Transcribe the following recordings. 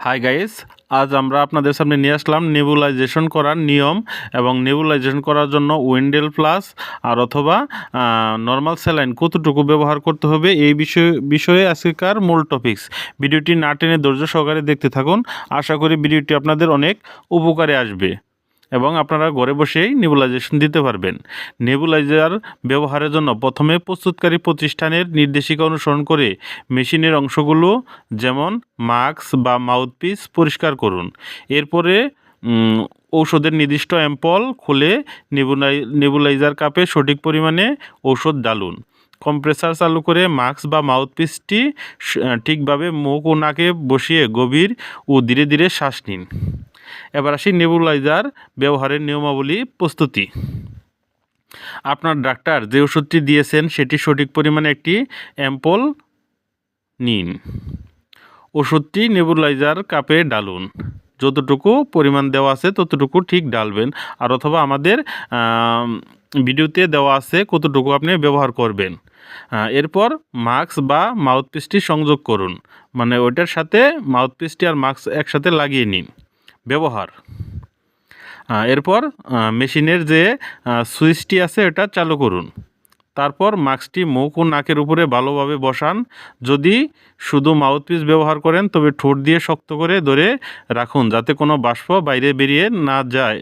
Hi guys আজ আমরা আপনাদের সামনে নিয়ে আসলাম নেবুলাইজেশন করার নিয়ম এবং নেবুলাইজেশন করার জন্য উইন্ডেল প্লাস আর অথবা নর্মাল স্যালাইন কতটুকু ব্যবহার করতে হবে এই বিষয়ে বিষয়ে আজকেকার মূল টপিক্স ভিডিওটি না টেনে ধৈর্য সহকারে দেখতে থাকুন। আশা করি ভিডিওটি আপনাদের অনেক উপকারে আসবে। এবং আপনারা ঘরে বসেই নেবুলাইজেশন দিতে পারবেন। নেবুলাইজার ব্যবহারের জন্য প্রথমে প্রস্তুতকারী প্রতিষ্ঠানের নির্দেশিকা অনুসরণ করে মেশিনের অংশগুলো যেমন মাস্ক বা মাউথপিস পরিষ্কার করুন। এরপরে ঔষধের নির্দিষ্ট অ্যাম্পল খুলে নেবুলাই নেবুলাইজার কাপে সঠিক পরিমাণে ঔষধ ডালুন। কম্প্রেসার চালু করে মাস্ক বা মাউথপিসটি ঠিকভাবে মুখ ও নাকে বসিয়ে গভীর ও ধীরে ধীরে শ্বাস নিন। এবার আসি নেবুলাইজার ব্যবহারের নিয়মাবলী প্রস্তুতি। আপনার ডাক্তার যে ওষুধটি দিয়েছেন সেটি সঠিক পরিমাণে একটি অ্যাম্পল নিন। ওষুধটি নেবুলাইজার কাপে ডালুন। যতটুকু পরিমাণ দেওয়া আছে ততটুকু ঠিক ডালবেন। আর অথবা আমাদের আম, ভিডিওতে দেওয়া আছে কতটুকু আপনি ব্যবহার করবেন। এরপর মাস্ক বা মাউথপিসটি সংযোগ করুন। মানে ওইটার সাথে মাউথপিসটি আর মাস্ক একসাথে লাগিয়ে নিন। ব্যবহার। এরপর মেশিনের যে সুইচটি আছে এটা চালু করুন। তারপর মাস্কটি মুখ ও নাকের উপরে ভালোভাবে বসান। যদি শুধু মাউথপিস ব্যবহার করেন, তবে ঠোঁট দিয়ে শক্ত করে ধরে রাখুন যাতে কোনো বাষ্প বাইরে বেরিয়ে না যায়।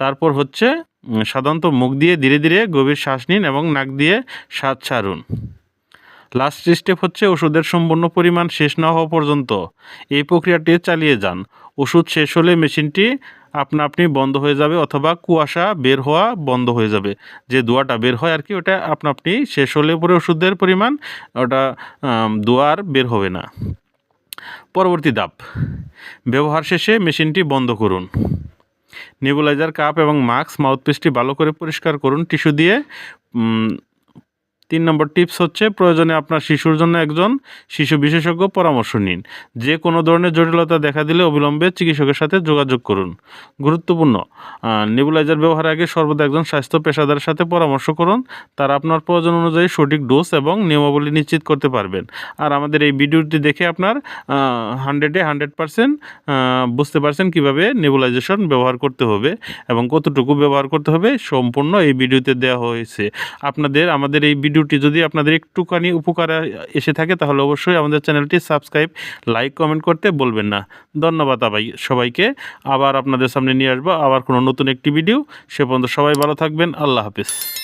তারপর হচ্ছে সাধারণত মুখ দিয়ে ধীরে ধীরে গভীর শ্বাস নিন এবং নাক দিয়ে শ্বাস ছাড়ুন লাস্ট স্টেপ হচ্ছে ওষুধের সম্পূর্ণ পরিমাণ শেষ না হওয়া পর্যন্ত। এই প্রক্রিয়াটি চালিয়ে যান। ওষুধ শেষ হলে মেশিনটি আপনা আপনি বন্ধ হয়ে যাবে অথবা কুয়াশা বের হওয়া বন্ধ হয়ে যাবে। যে দোয়াটা বের হয় আর কি, ওটা আপনা আপনি শেষ হলে পরে ওষুধের পরিমাণ, ওটা দোয়ার বের হবে না। পরবর্তী ধাপ। ব্যবহার শেষে মেশিনটি বন্ধ করুন। নেবুলাইজার, কাপ এবং মাস্ক, মাউথপিসটি ভালো করে পরিষ্কার করুন, টিস্যু দিয়ে তিন নম্বর টিপস হচ্ছে প্রয়োজনে আপনার শিশুর জন্য একজন শিশু বিশেষজ্ঞ পরামর্শ নিন। যে কোনো ধরনের জটিলতা দেখা দিলে অবিলম্বে চিকিৎসকের সাথে যোগাযোগ করুন। গুরুত্বপূর্ণ নেবুলাইজার ব্যবহারের আগে সর্বদা একজন স্বাস্থ্য পেশাদারের সাথে পরামর্শ করুন। তারা আপনার প্রয়োজন অনুযায়ী সঠিক ডোজ এবং নিয়মাবলী নিশ্চিত করতে পারবেন। আর আমাদের এই ভিডিওটি দেখে আপনার হান্ড্রেডে হান্ড্রেড পারসেন্ট বুঝতে পারছেন কীভাবে নেবুলাইজেশন ব্যবহার করতে হবে এবং কতটুকু ব্যবহার করতে হবে। সম্পূর্ণ এই ভিডিওতে দেওয়া হয়েছে। আপনাদের, আমাদের এই ভিডিওটি যদি আপনাদের একটুখানি উপকারে এসে থাকে, তাহলে অবশ্যই আমাদের চ্যানেলটি সাবস্ক্রাইব, লাইক, কমেন্ট করতে বলবেন না। ধন্যবাদ আবাই সবাইকে। আবার আপনাদের সামনে নিয়ে আসব আবার কোনো নতুন একটি ভিডিও। সে পর্যন্ত সবাই ভালো থাকবেন। আল্লাহ হাফিজ।